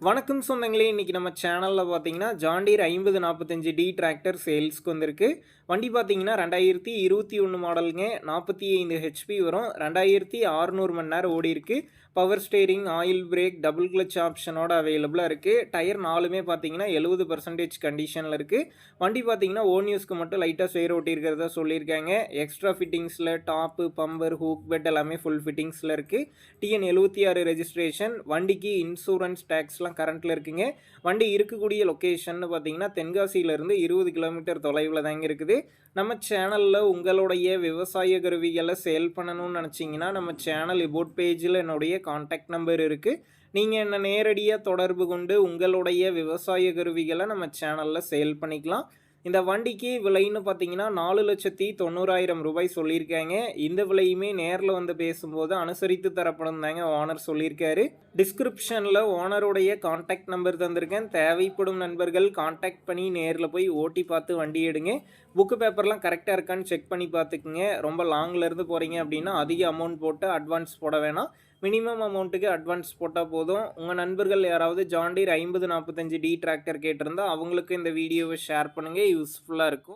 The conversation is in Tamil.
வணக்கம் சொந்தங்களே இன்றைக்கி நம்ம சேனலில் பார்த்தீங்கன்னா ஜாண்டீர் ஐம்பது நாற்பத்தஞ்சு டி டிராக்டர் சேல்ஸ்க்கு வந்திருக்கு. வண்டி பார்த்தீங்கன்னா ரெண்டாயிரத்தி இருபத்தி ஒன்று மாடலுங்க நாற்பத்தி ஐந்து ஹெச்பி வரும். ரெண்டாயிரத்தி அறுநூறு மணி நேரம் ஓடிருக்கு power steering oil brake double clutch ஆப்ஷனோட அவைலபிளாக இருக்குது டயர் நாலுமே பார்த்தீங்கன்னா எழுபது பர்சன்டேஜ் கண்டிஷனில் இருக்குது வண்டி பார்த்தீங்கன்னா ஓன் யூஸ்க்கு மட்டும் லைட்டாக ஸ்வேர் ஓட்டியிருக்கிறதா சொல்லியிருக்காங்க. எக்ஸ்ட்ரா ஃபிட்டிங்ஸில் டாப்பு பம்பர் ஹூக் பெட் எல்லாமே ஃபுல் ஃபிட்டிங்ஸில் இருக்குது டிஎன் எழுபத்தி ஆறு ரெஜிஸ்ட்ரேஷன் வண்டிக்கு இன்சூரன்ஸ் டேக்ஸ்லாம் கரண்ட்டில் இருக்குங்க. வண்டி இருக்கக்கூடிய லொக்கேஷன் பார்த்தீங்கன்னா தென்காசியிலேருந்து இருபது கிலோமீட்டர் தொலைவில் தாங்க இருக்குது. நம்ம சேனலில் உங்களுடைய விவசாய கருவிகளை சேல் பண்ணணும்னு நினச்சிங்கன்னா நம்ம சேனல் இபோட் பேஜில் என்னுடைய காண்டாக்ட் நம்பர் இருக்குது நீங்கள் என்ன நேரடியாக தொடர்பு கொண்டு உங்களுடைய விவசாய கருவிகளை நம்ம சேனலில் சேல் பண்ணிக்கலாம். இந்த வண்டிக்கு விலைன்னு பார்த்தீங்கன்னா நாலு லட்சத்தி தொண்ணூறாயிரம் ரூபாய் சொல்லியிருக்காங்க. இந்த விலையுமே நேரில் வந்து பேசும்போது அனுசரித்து தரப்படும் தாங்க ஓனர் சொல்லியிருக்காரு. டிஸ்கிரிப்ஷனில் ஓனருடைய காண்டாக்ட் நம்பர் தந்திருக்கேன். தேவைப்படும் நண்பர்கள் காண்டாக்ட் பண்ணி நேரில் போய் ஓட்டி பார்த்து வண்டி எடுங்க. புக்கு பேப்பர்லாம் கரெக்டாக இருக்கான்னு செக் பண்ணி பார்த்துக்குங்க. ரொம்ப லாங்லேருந்து போகிறீங்க அப்படின்னா அதிக அமௌண்ட் போட்டு அட்வான்ஸ் போட வேணாம். மினிமம் அமௌண்ட்டுக்கு அட்வான்ஸ் போட்டால் போதும். உங்கள் நண்பர்கள் யாராவது ஜாண்டீர் ஐம்பது நாற்பத்தஞ்சு டி டிராக்டர் கேட்டிருந்தால் அவங்களுக்கு இந்த வீடியோவை ஷேர் பண்ணுங்கள் யூஸ்ஃபுல்லாக இருக்கும்.